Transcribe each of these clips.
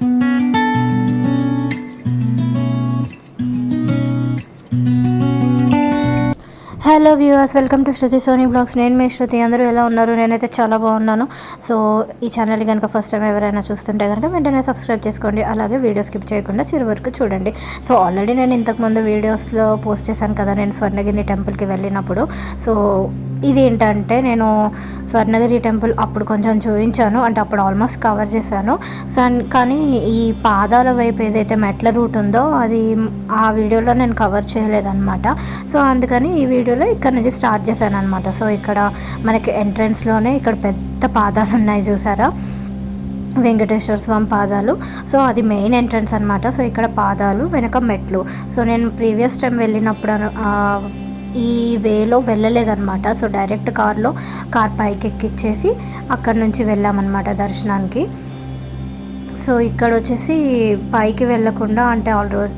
Hello viewers welcome to Shruti Soni blogs నేను మీ శృతి అందరూ ఎలా ఉన్నారు? నేనైతే చాలా బాగున్నాను. సో ఈ ఛానల్ కనుక ఫస్ట్ టైం ఎవరైనా చూస్తుంటే కనుక వెంటనే సబ్స్క్రైబ్ చేసుకోండి. అలాగే వీడియో స్కిప్ చేయకుండా చివరి వరకు చూడండి. సో ఆల్రెడీ నేను ఇంతకుముందు వీడియోస్లో పోస్ట్ చేశాను కదా నేను స్వర్ణగిరి టెంపుల్కి వెళ్ళినప్పుడు. సో ఇది ఏంటంటే నేను స్వర్ణగిరి టెంపుల్ అప్పుడు కొంచెం చూపించాను అంటే అప్పుడు ఆల్మోస్ట్ కవర్ చేశాను. సో కానీ ఈ పాదాల వైపు ఏదైతే మెట్ల రూట్ ఉందో అది ఆ వీడియోలో నేను కవర్ చేయలేదన్నమాట. సో అందుకని ఈ వీడియోలో ఇక్కడ నుంచి స్టార్ట్ చేశాను అనమాట సో ఇక్కడ మనకి ఎంట్రన్స్లోనే ఇక్కడ పెద్ద పాదాలు ఉన్నాయి చూసారా? వెంకటేశ్వర స్వామి పాదాలు. సో అది మెయిన్ ఎంట్రన్స్ అనమాట సో ఇక్కడ పాదాలు వెనక మెట్లు. సో నేను ప్రీవియస్ టైం వెళ్ళినప్పుడు ఈ వేలో వెళ్ళలేదన్నమాట. సో డైరెక్ట్ కార్లో కార్ పైకి ఎక్కిచ్చేసి అక్కడ నుంచి వెళ్ళామన్నమాట దర్శనానికి. సో ఇక్కడ వచ్చేసి పైకి వెళ్ళకుండా అంటే ఆల్ రోజు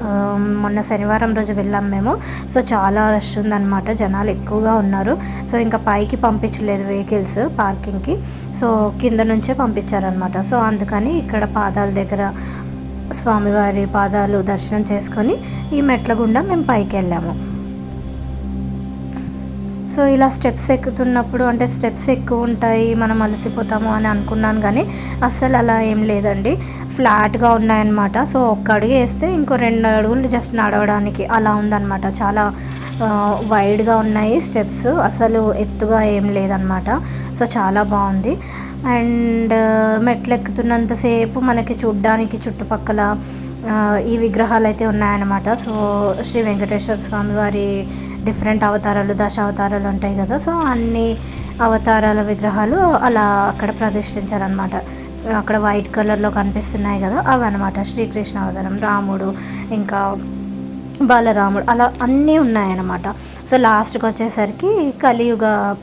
మొన్న శనివారం రోజు వెళ్ళాం మేము. సో చాలా రష్ ఉందన్నమాట. జనాలు ఎక్కువగా ఉన్నారు. సో ఇంకా పైకి పంపించలేదు వెహికల్స్ పార్కింగ్కి. సో కింద నుంచే పంపించారనమాట సో అందుకని ఇక్కడ పాదాల దగ్గర స్వామివారి పాదాలు దర్శనం చేసుకొని ఈ మెట్ల గుండా మేము పైకి వెళ్ళాము. సో ఇలా స్టెప్స్ ఎక్కుతున్నప్పుడు అంటే స్టెప్స్ ఎక్కువ ఉంటాయి మనం అలసిపోతాము అని అనుకున్నాను కానీ అస్సలు అలా ఏం లేదండి. ఫ్లాట్గా ఉన్నాయన్నమాట. సో ఒక్క అడుగు వేస్తే ఇంకో రెండు అడుగులు జస్ట్ నడవడానికి అలా ఉందన్నమాట. చాలా వైడ్గా ఉన్నాయి స్టెప్స్. అసలు ఎత్తుగా ఏం లేదనమాట సో చాలా బాగుంది. అండ్ మెట్లు ఎక్కుతున్నంతసేపు మనకి చూడ్డానికి చుట్టుపక్కల ఈ విగ్రహాలు అయితే ఉన్నాయన్నమాట. సో శ్రీ వెంకటేశ్వర స్వామి వారి డిఫరెంట్ అవతారాలు దశ అవతారాలు ఉంటాయి కదా. సో అన్ని అవతారాల విగ్రహాలు అలా అక్కడ ప్రతిష్ఠించారనమాట అక్కడ వైట్ కలర్లో కనిపిస్తున్నాయి కదా అవి అనమాట శ్రీకృష్ణ అవతారం రాముడు ఇంకా బాలరాముడు అలా అన్నీ ఉన్నాయన్నమాట. సో లాస్ట్కి వచ్చేసరికి కలియుగ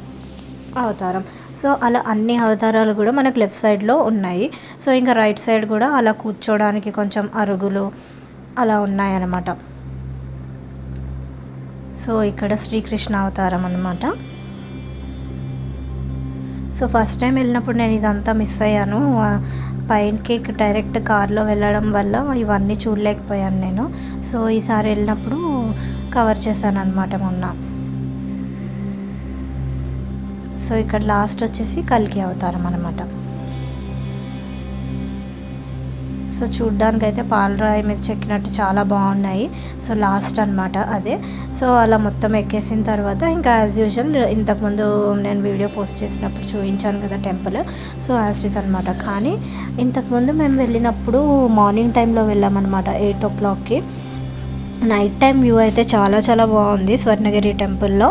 అవతారం. సో అలా అన్ని అవతారాలు కూడా మనకు లెఫ్ట్ సైడ్లో ఉన్నాయి. సో ఇంకా రైట్ సైడ్ కూడా అలా కూర్చోడానికి కొంచెం అరుగులు అలా ఉన్నాయన్నమాట. సో ఇక్కడ శ్రీకృష్ణ అవతారం అనమాట సో ఫస్ట్ టైం వెళ్ళినప్పుడు నేను ఇదంతా మిస్ అయ్యాను. ఆ, పైనకి డైరెక్ట్ కార్లో వెళ్ళడం వల్ల ఇవన్నీ చూడలేకపోయాను నేను. సో ఈసారి వెళ్ళినప్పుడు కవర్ చేశాను అనమాట మొన్న. సో ఇక్కడ లాస్ట్ వచ్చేసి కల్కి అవతారం అనమాట సో చూడ్డానికి అయితే పాలరాయి మీద చెక్కినట్టు చాలా బాగున్నాయి. సో లాస్ట్ అన్నమాట అదే. సో అలా మొత్తం ఎక్కేసిన తర్వాత ఇంకా యాజ్ యూజువల్ ఇంతకుముందు నేను వీడియో పోస్ట్ చేసినప్పుడు చూపించాను కదా టెంపుల్ సో యాజ్ ఇస్ అనమాట కానీ ఇంతకుముందు మేము వెళ్ళినప్పుడు మార్నింగ్ టైంలో వెళ్ళామన్నమాట ఎయిట్ ఓ క్లాక్కి నైట్ టైం వ్యూ అయితే చాలా చాలా బాగుంది స్వర్ణగిరి టెంపుల్లో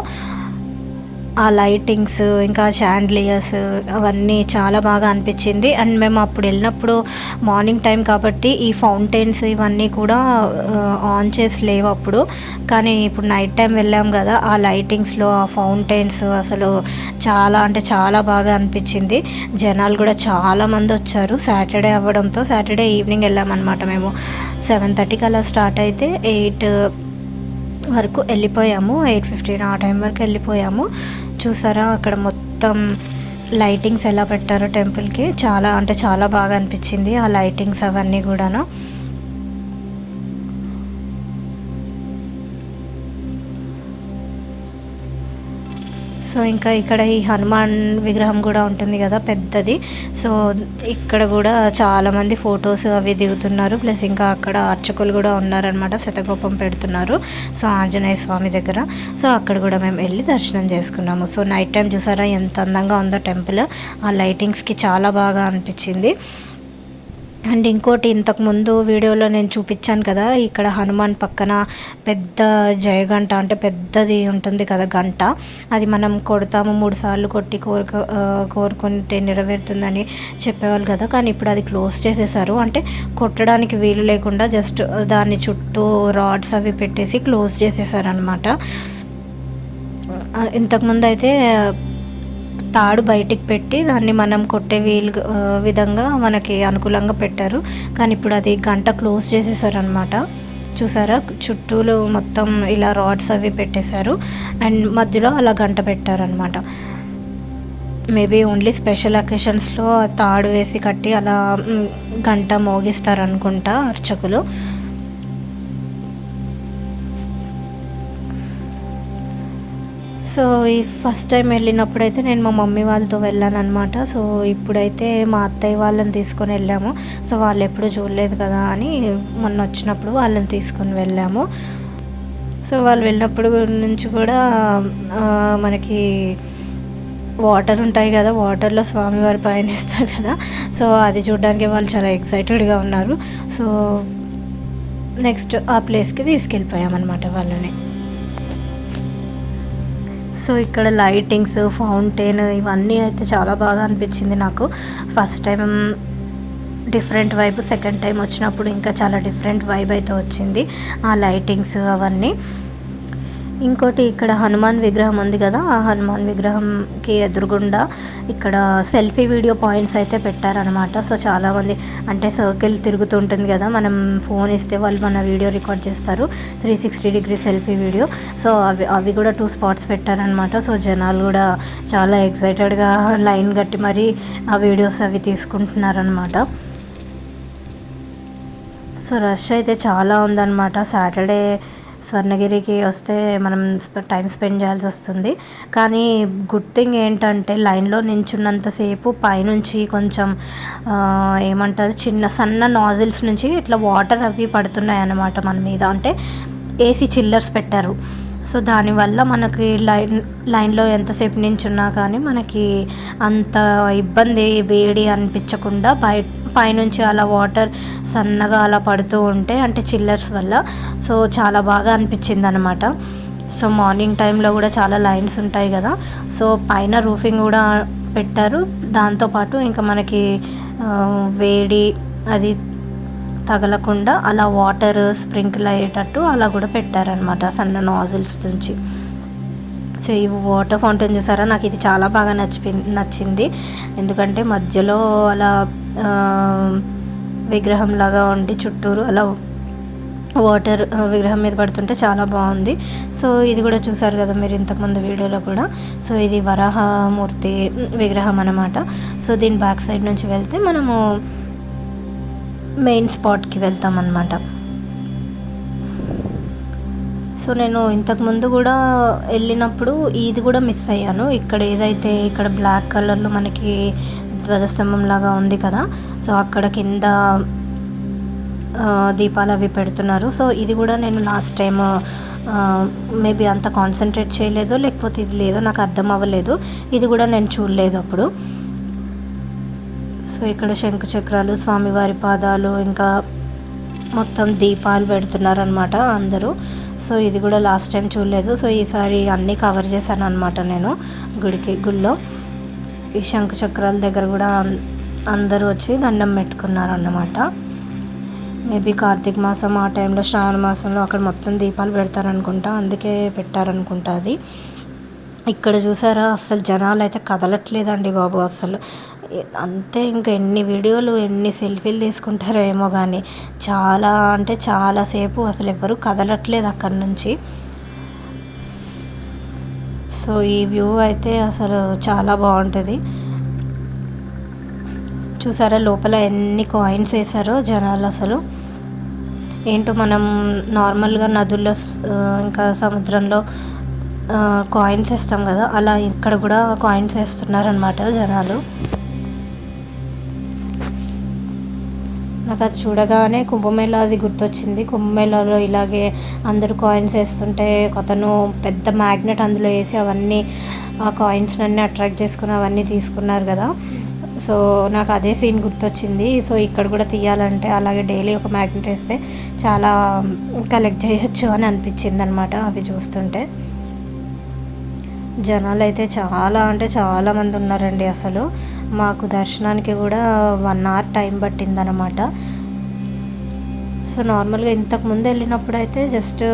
ఆ లైటింగ్స్ ఇంకా షాండ్లియర్స్ అవన్నీ చాలా బాగా అనిపించింది. అండ్ మేము అప్పుడు వెళ్ళినప్పుడు మార్నింగ్ టైం కాబట్టి ఈ ఫౌంటైన్స్ ఇవన్నీ కూడా uh, ఆన్ చేసి లేవు అప్పుడు. కానీ ఇప్పుడు నైట్ టైం వెళ్ళాం కదా ఆ లైటింగ్స్లో ఆ ఫౌంటైన్స్ అసలు చాలా అంటే చాలా బాగా అనిపించింది. జనాలు కూడా చాలా మంది వచ్చారు. సాటర్డే అవ్వడంతో సాటర్డే ఈవినింగ్ వెళ్ళామన్నమాట మేము. సెవెన్ థర్టీకి అలా స్టార్ట్ అయితే ఎయిట్ వరకు వెళ్ళిపోయాము. ఎయిట్ ఫిఫ్టీన్ ఆ టైం వరకు వెళ్ళిపోయాము. చూసారా? అక్కడ మొత్తం లైటింగ్స్ ఎలా పెట్టారో టెంపుల్కి. చాలా అంటే చాలా బాగా అనిపించింది ఆ లైటింగ్స్ అవన్నీ కూడాను. సో ఇంకా ఇక్కడ ఈ హనుమాన్ విగ్రహం కూడా ఉంటుంది కదా పెద్దది. సో ఇక్కడ కూడా చాలామంది ఫొటోస్ అవి దిగుతున్నారు. ప్లస్ ఇంకా అక్కడ అర్చకులు కూడా ఉన్నారనమాట శతకోపం పెడుతున్నారు సో ఆంజనేయ స్వామి దగ్గర. సో అక్కడ కూడా మేము వెళ్ళి దర్శనం చేసుకున్నాము. సో నైట్ టైం చూసారా ఎంత అందంగా ఉందో టెంపుల్. ఆ లైటింగ్స్కి చాలా బాగా అనిపించింది. అండ్ ఇంకోటి ఇంతకుముందు వీడియోలో నేను చూపించాను కదా ఇక్కడ హనుమాన్ పక్కన పెద్ద జయగంట అంటే పెద్దది ఉంటుంది కదా గంట. అది మనం కొడతాము మూడు సార్లు కొట్టి కోరుక కోరుకుంటే నెరవేరుతుందని చెప్పేవాళ్ళు కదా కానీ ఇప్పుడు అది క్లోజ్ చేసేసారు. అంటే కొట్టడానికి వీలు లేకుండా జస్ట్ దాని చుట్టూ రాడ్స్ అవి పెట్టేసి క్లోజ్ చేసేసారనమాట ఇంతకుముందు అయితే తాడు బయటికి పెట్టి దాన్ని మనం కొట్టే వీలు విధంగా మనకి అనుకూలంగా పెట్టారు. కానీ ఇప్పుడు అది గంట క్లోజ్ చేసేసారు అనమాట చూసారా? చుట్టూలు మొత్తం ఇలా రాడ్స్ అవి పెట్టేశారు. అండ్ మధ్యలో అలా గంట పెట్టారనమాట మేబీ ఓన్లీ స్పెషల్ అకేషన్స్లో తాడు వేసి కట్టి అలా గంట మోగిస్తారు అనుకుంటా అర్చకులు. సో ఈ ఫస్ట్ టైం వెళ్ళినప్పుడైతే నేను మా మమ్మీ వాళ్ళతో వెళ్ళాను అనమాట సో ఇప్పుడైతే మా అత్తయ్య వాళ్ళని తీసుకొని వెళ్ళాము. సో వాళ్ళు ఎప్పుడు చూడలేదు కదా అని మొన్న వచ్చినప్పుడు వాళ్ళని తీసుకొని వెళ్ళాము. సో వాళ్ళు వెళ్ళినప్పుడు నుంచి కూడా మనకి వాటర్ ఉంటాయి కదా వాటర్లో స్వామివారి పైన ఇస్తారు కదా. సో అది చూడడానికి వాళ్ళు చాలా ఎక్సైటెడ్గా ఉన్నారు. సో నెక్స్ట్ ఆ ప్లేస్కి తీసుకెళ్ళిపోయామన్నమాట వాళ్ళని. సో ఇక్కడ లైటింగ్స్ ఫౌంటైన్ ఇవన్నీ అయితే చాలా బాగా అనిపించింది నాకు. First time different vibe second time వచ్చినప్పుడు ఇంకా చాలా డిఫరెంట్ వైబ్ అయితే వచ్చింది. ఆ లైటింగ్స్ అవన్నీ. ఇంకోటి ఇక్కడ హనుమాన్ విగ్రహం ఉంది కదా ఆ హనుమాన్ విగ్రహంకి ఎదురుగుండా ఇక్కడ సెల్ఫీ వీడియో పాయింట్స్ అయితే పెట్టారనమాట సో చాలామంది అంటే సర్కిల్ తిరుగుతుంటుంది కదా మనం ఫోన్ ఇస్తే వాళ్ళు మన వీడియో రికార్డ్ చేస్తారు. Three sixty degree selfie video. So అవి అవి కూడా టూ స్పాట్స్ పెట్టారనమాట సో జనాలు కూడా చాలా ఎక్సైటెడ్గా లైన్ కట్టి మరీ ఆ వీడియోస్ అవి తీసుకుంటున్నారనమాట సో రష్ అయితే చాలా ఉందన్నమాట. సాటర్డే స్వర్ణగిరికి వస్తే మనం టైం స్పెండ్ చేయాల్సి వస్తుంది. కానీ గుడ్ థింగ్ ఏంటంటే లైన్లో నించున్నంతసేపు పైనుంచి కొంచెం ఏమంటారు చిన్న సన్న నాజిల్స్ నుంచి ఇట్లా వాటర్ అవి పడుతున్నాయి అన్నమాట మన మీద. అంటే ఏసీ చిల్లర్స్ పెట్టారు. సో దానివల్ల మనకి లైన్ లైన్లో ఎంతసేపు నించున్నా కానీ మనకి అంత ఇబ్బంది వేడి అనిపించకుండా బయట పైనుంచి అలా వాటర్ సన్నగా అలా పడుతూ ఉంటే అంటే చిల్లర్స్ వల్ల సో చాలా బాగా అనిపించింది అనమాట సో మార్నింగ్ టైంలో కూడా చాలా లైన్స్ ఉంటాయి కదా సో పైన రూఫింగ్ కూడా పెట్టారు. దాంతోపాటు ఇంకా మనకి వేడి అది తగలకుండా అలా వాటర్ స్ప్రింకిల్ అయ్యేటట్టు అలా కూడా పెట్టారనమాట సన్న నాజిల్స్ నుంచి. సో ఈ వాటర్ ఫౌంటైన్ చూసారా? నాకు ఇది చాలా బాగా నచ్చి నచ్చింది. ఎందుకంటే మధ్యలో అలా విగ్రహం లాగా ఉండి చుట్టూరు అలా వాటర్ విగ్రహం మీద పడుతుంటే చాలా బాగుంది. సో ఇది కూడా చూసారు కదా మీరు ఇంతకుముందు వీడియోలో కూడా. సో ఇది వరాహమూర్తి విగ్రహం అనమాట సో దీని బ్యాక్ సైడ్ నుంచి వెళ్తే మనము మెయిన్ స్పాట్కి వెళ్తామన్నమాట. అనమాట సో నేను ఇంతకుముందు కూడా వెళ్ళినప్పుడు ఇది కూడా మిస్ అయ్యాను. ఇక్కడ ఏదైతే ఇక్కడ బ్లాక్ కలర్లో మనకి ధ్వజస్తంభం లాగా ఉంది కదా సో అక్కడ కింద దీపాలు అవి పెడుతున్నారు. సో ఇది కూడా నేను లాస్ట్ టైం మేబీ అంత కాన్సన్ట్రేట్ చేయలేదో లేకపోతే ఇది లేదో నాకు అర్థం అవ్వలేదు. ఇది కూడా నేను చూడలేదు అప్పుడు. సో ఇక్కడ శంకు చక్రాలు స్వామివారి పాదాలు ఇంకా మొత్తం దీపాలు పెడుతున్నారు అనమాట అందరూ. సో ఇది కూడా లాస్ట్ టైం చూడలేదు. సో ఈసారి అన్నీ కవర్ చేశాను అనమాట నేను గుడికి గుడిలో ఈ శంఖ చక్రాల దగ్గర కూడా అందరూ వచ్చి దండం పెట్టుకున్నారు అన్నమాట మేబీ కార్తీక మాసం ఆ టైంలో శ్రావణ మాసంలో అక్కడ మొత్తం దీపాలు పెడతారనుకుంటా అందుకే పెట్టారనుకుంటా అది. ఇక్కడ చూసారా అసలు జనాలు అయితే కదలట్లేదండి బాబు అసలు అంతే ఇంకా ఎన్ని వీడియోలు ఎన్ని సెల్ఫీలు తీసుకుంటారో ఏమో కానీ చాలా అంటే చాలాసేపు అసలు ఎవరు కదలట్లేదు అక్కడి నుంచి. సో ఈ వ్యూ అయితే అసలు చాలా బాగుంటుంది. చూసారా లోపల ఎన్ని కాయిన్స్ వేసారో జనాలు అసలు. ఏంటో మనం నార్మల్గా నదుల్లో ఇంకా సముద్రంలో కాయిన్స్ వేస్తాం కదా అలా ఇక్కడ కూడా కాయిన్స్ వేస్తున్నారనమాట జనాలు. నాకు అది చూడగానే కుంభమేళ అది గుర్తొచ్చింది. కుంభమేళలో ఇలాగే అందరూ కాయిన్స్ వేస్తుంటే అతను పెద్ద మ్యాగ్నెట్ అందులో వేసి అవన్నీ ఆ కాయిన్స్ అన్నీ అట్రాక్ట్ చేసుకుని అవన్నీ తీసుకున్నారు కదా. సో నాకు అదే సీన్ గుర్తొచ్చింది. సో ఇక్కడ కూడా తీయాలంటే అలాగే డైలీ ఒక మ్యాగ్నెట్ వేస్తే చాలా కలెక్ట్ చేయొచ్చు అని అనిపించింది అనమాట అవి చూస్తుంటే. జనాలు అయితే చాలా అంటే చాలామంది ఉన్నారండి అసలు. మాకు దర్శనానికి కూడా వన్ అవర్ టైం పట్టిందనమాట సో నార్మల్గా ఇంతకుముందు వెళ్ళినప్పుడు అయితే జస్ట్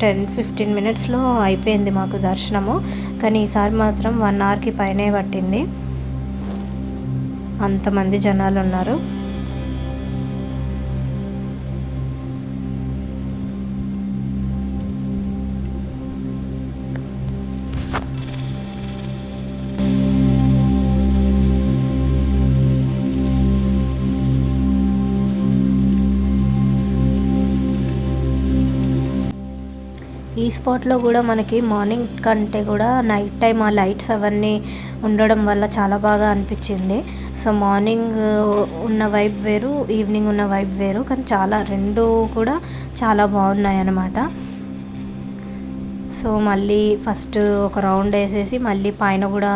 టెన్ ఫిఫ్టీన్ మినిట్స్లో అయిపోయింది మాకు దర్శనము. కానీ ఈసారి మాత్రం వన్ అవర్కి పైనే పట్టింది. అంతమంది జనాలు ఉన్నారు స్పాట్లో కూడా మనకి మార్నింగ్ కంటే కూడా నైట్ టైం ఆ లైట్స్ అవన్నీ ఉండడం వల్ల చాలా బాగా అనిపించింది. సో మార్నింగ్ ఉన్న వైబ్ వేరు ఈవినింగ్ ఉన్న వైబ్ వేరు కానీ చాలా రెండు కూడా చాలా బాగున్నాయి అన్నమాట సో మళ్ళీ ఫస్ట్ ఒక రౌండ్ వేసేసి మళ్ళీ పైన కూడా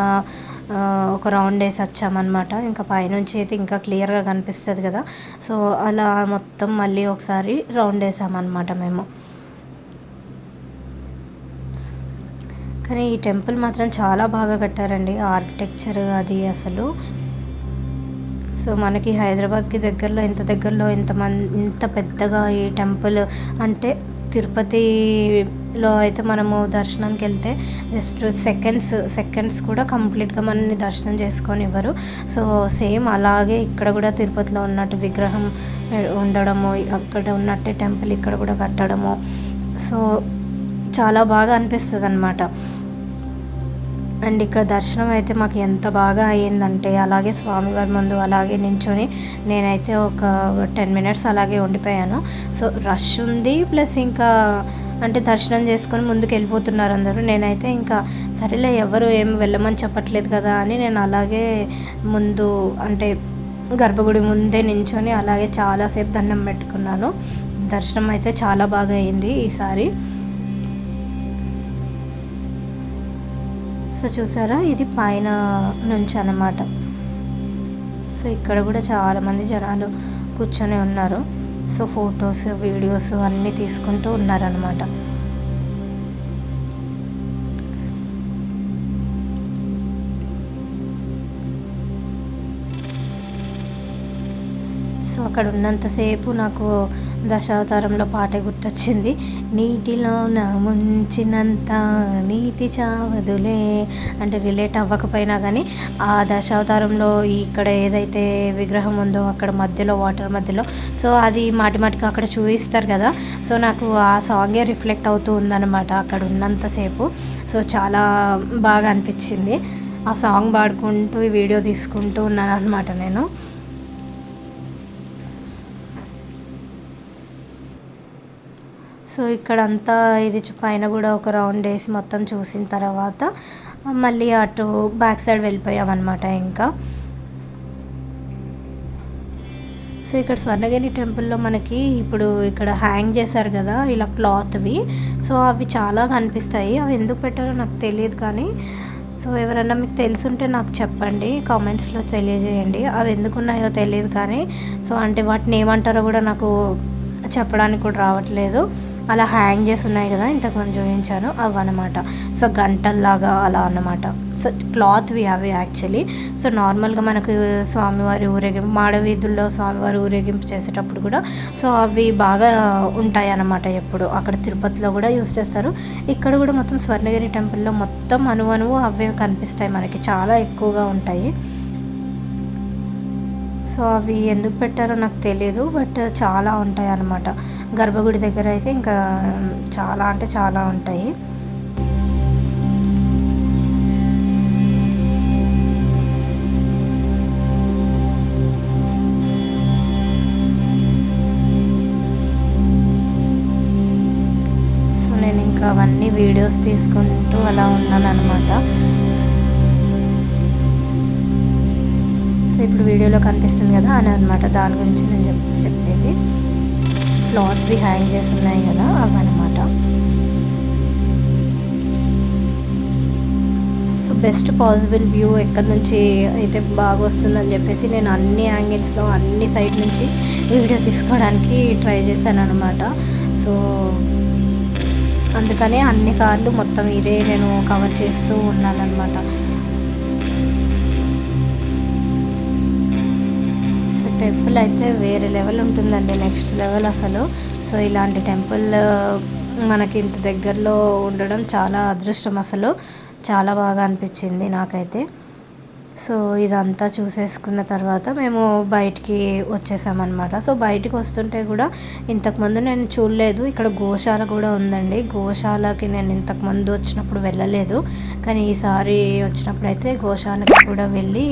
ఒక రౌండ్ వేసి వచ్చామన్నమాట. ఇంకా పైనుంచి అయితే ఇంకా క్లియర్గా కనిపిస్తుంది కదా. సో అలా మొత్తం మళ్ళీ ఒకసారి రౌండ్ వేసామన్నమాట మేము. కానీ ఈ టెంపుల్ మాత్రం చాలా బాగా కట్టారండి. ఆర్కిటెక్చర్ అది అసలు. సో మనకి హైదరాబాద్కి దగ్గరలో ఇంత దగ్గరలో ఇంత మన్ ఇంత పెద్దగా ఈ టెంపుల్ అంటే తిరుపతిలో అయితే మనము దర్శనంకి వెళ్తే జస్ట్ సెకండ్స్ సెకండ్స్ కూడా కంప్లీట్గా మనల్ని దర్శనం చేసుకొని ఇవ్వరు. సో సేమ్ అలాగే ఇక్కడ కూడా తిరుపతిలో ఉన్నట్టు విగ్రహం ఉండడము అక్కడ ఉన్నట్టే టెంపుల్ ఇక్కడ కూడా కట్టడము. సో చాలా బాగా అనిపిస్తుంది అనమాట అండ్ ఇక్కడ దర్శనం అయితే మాకు ఎంత బాగా అయ్యిందంటే అలాగే స్వామివారి ముందు అలాగే నించొని నేనైతే ఒక టెన్ మినిట్స్ అలాగే ఉండిపోయాను. సో రష్ ఉంది ప్లస్ ఇంకా అంటే దర్శనం చేసుకొని ముందుకు వెళ్ళిపోతున్నారు అందరూ. నేనైతే ఇంకా సరేలే ఎవరు ఏం వెళ్ళమని చెప్పట్లేదు కదా అని నేను అలాగే ముందు అంటే గర్భగుడి ముందే నించొని అలాగే చాలాసేపు దండం పెట్టుకున్నాను. దర్శనం అయితే చాలా బాగా అయింది ఈసారి. సో చూసారా? ఇది పైన నుంచి అన్నమాట. సో ఇక్కడ కూడా చాలామంది జనాలు కూర్చొని ఉన్నారు. సో ఫొటోస్ వీడియోస్ అన్నీ తీసుకుంటూ ఉన్నారనమాట సో అక్కడ ఉన్నంతసేపు నాకు దశావతారంలో పాట గుర్తొచ్చింది. నీటిలో ముంచినంత నీతి చావదులే అంటే రిలేట్ అవ్వకపోయినా కానీ ఆ దశావతారంలో ఇక్కడ ఏదైతే విగ్రహం ఉందో అక్కడ మధ్యలో వాటర్ మధ్యలో సో అది మాటి మాటికి అక్కడ చూపిస్తారు కదా. సో నాకు ఆ సాంగే రిఫ్లెక్ట్ అవుతూ ఉందన్నమాట అక్కడ ఉన్నంతసేపు సో చాలా బాగా అనిపించింది. ఆ సాంగ్ పాడుకుంటూ ఈ వీడియో తీసుకుంటూ ఉన్నాను అనమాట నేను. సో ఇక్కడ అంతా ఇది పైన కూడా ఒక రౌండ్ వేసి మొత్తం చూసిన తర్వాత మళ్ళీ అటు బ్యాక్ సైడ్ వెళ్ళిపోయామన్నమాట ఇంకా. సో ఇక్కడ స్వర్ణగిరి టెంపుల్లో మనకి ఇప్పుడు ఇక్కడ హ్యాంగ్ చేశారు కదా ఇలా క్లాత్వి. సో అవి చాలా కనిపిస్తాయి. అవి ఎందుకు పెట్టారో నాకు తెలియదు కానీ సో ఎవరైనా మీకు తెలుసుంటే నాకు చెప్పండి. కామెంట్స్లో తెలియజేయండి. అవి ఎందుకు ఉన్నాయో తెలియదు కానీ సో అంటే వాటిని ఏమంటారో కూడా నాకు చెప్పడానికి కూడా రావట్లేదు. అలా హ్యాంగ్ చేసి ఉన్నాయి కదా ఇంతకుముందు చూపించాను. అవి అనమాట సో గంటల్లాగా అలా అన్నమాట. సో క్లాత్వి అవి యాక్చువల్లీ సో నార్మల్గా మనకు స్వామివారి ఊరేగింపు మాడవీధుల్లో స్వామివారి ఊరేగింపు చేసేటప్పుడు కూడా సో అవి బాగా ఉంటాయి అన్నమాట ఎప్పుడు. అక్కడ తిరుపతిలో కూడా యూస్ చేస్తారు. ఇక్కడ కూడా మొత్తం స్వర్ణగిరి టెంపుల్లో మొత్తం అనువనువు అవే కనిపిస్తాయి మనకి. చాలా ఎక్కువగా ఉంటాయి. సో అవి ఎందుకు పెట్టారో నాకు తెలియదు బట్ చాలా ఉంటాయి అన్నమాట. గర్భగుడి దగ్గర అయితే ఇంకా చాలా అంటే చాలా ఉంటాయి. సో నేను ఇంకా అవన్నీ వీడియోస్ తీసుకుంటూ అలా ఉన్నాను అనమాట సో ఇప్పుడు వీడియోలో కనిపిస్తుంది కదా అని అనమాట దాని గురించి నేను చెప్ చెప్పేది. క్లాత్వి హ్యాంగ్ చేసి ఉన్నాయి కదా అవి అనమాట సో బెస్ట్ పాసిబుల్ వ్యూ ఎక్కడి నుంచి అయితే బాగా వస్తుందని చెప్పేసి నేను అన్ని యాంగిల్స్లో అన్ని సైడ్ నుంచి వీడియో తీసుకోవడానికి ట్రై చేశాను అనమాట సో అందుకనే అన్నిసార్లు మొత్తం ఇదే నేను కవర్ చేస్తూ ఉన్నాను అనమాట టెంపుల్ అయితే వేరే లెవెల్ ఉంటుందండి నెక్స్ట్ లెవెల్ అసలు. సో ఇలాంటి టెంపుల్ మనకి ఇంత దగ్గరలో ఉండడం చాలా అదృష్టం అసలు. చాలా బాగా అనిపించింది నాకైతే. సో ఇదంతా చూసేసుకున్న తర్వాత మేము బయటికి వచ్చేసామన్నమాట. సో బయటికి వస్తుంటే కూడా ఇంతకుముందు నేను చూడలేదు. ఇక్కడ గోశాల కూడా ఉందండి. గోశాలకి నేను ఇంతకుముందు వచ్చినప్పుడు వెళ్ళలేదు. కానీ ఈసారి వచ్చినప్పుడు అయితే గోశాలకి కూడా వెళ్ళి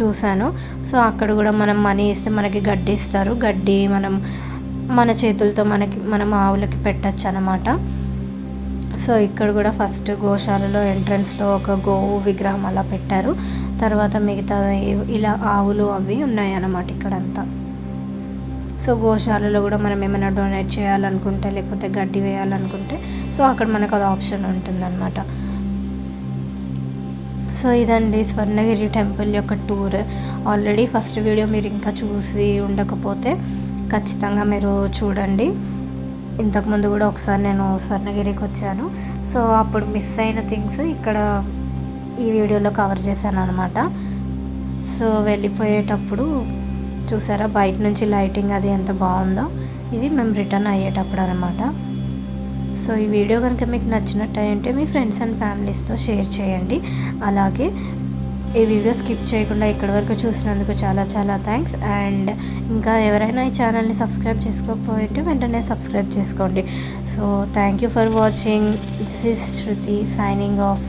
చూశాను. సో అక్కడ కూడా మనం మనీ ఇస్తే మనకి గడ్డి ఇస్తారు. గడ్డి మనం మన చేతులతో మనకి మనం ఆవులకి పెట్టచ్చు అనమాట సో ఇక్కడ కూడా ఫస్ట్ గోశాలలో ఎంట్రన్స్లో ఒక గోవు విగ్రహం అలా పెట్టారు. తర్వాత మిగతా ఇలా ఆవులు అవి ఉన్నాయి అన్నమాట ఇక్కడంతా. సో గోశాలలో కూడా మనం ఏమైనా డొనేట్ చేయాలనుకుంటే లేకపోతే గడ్డి వేయాలనుకుంటే సో అక్కడ మనకు అది ఆప్షన్ ఉంటుందన్నమాట. సో ఇదండి స్వర్ణగిరి టెంపుల్ యొక్క టూర్. ఆల్రెడీ ఫస్ట్ వీడియో మీరు ఇంకా చూసి ఉండకపోతే ఖచ్చితంగా మీరు చూడండి. ఇంతకుముందు కూడా ఒకసారి నేను స్వర్ణగిరికి వచ్చాను. సో అప్పుడు మిస్ అయిన థింగ్స్ ఇక్కడ ఈ వీడియోలో కవర్ చేశాను అనమాట సో వెళ్ళిపోయేటప్పుడు చూసారా బయట నుంచి లైటింగ్ అది ఎంత బాగుందో. ఇది మేము రిటర్న్ అయ్యేటప్పుడు అనమాట సో ఈ వీడియో కనుక మీకు నచ్చినట్టయితే మీ ఫ్రెండ్స్ అండ్ ఫ్యామిలీస్తో షేర్ చేయండి. అలాగే ఈ వీడియో స్కిప్ చేయకుండా ఇక్కడి వరకు చూసినందుకు చాలా చాలా థ్యాంక్స్. అండ్ ఇంకా ఎవరైనా ఈ ఛానల్ని సబ్స్క్రైబ్ చేసుకోకపోయింటే వెంటనే సబ్స్క్రైబ్ చేసుకోండి. So thank you for watching. This is Shruti signing off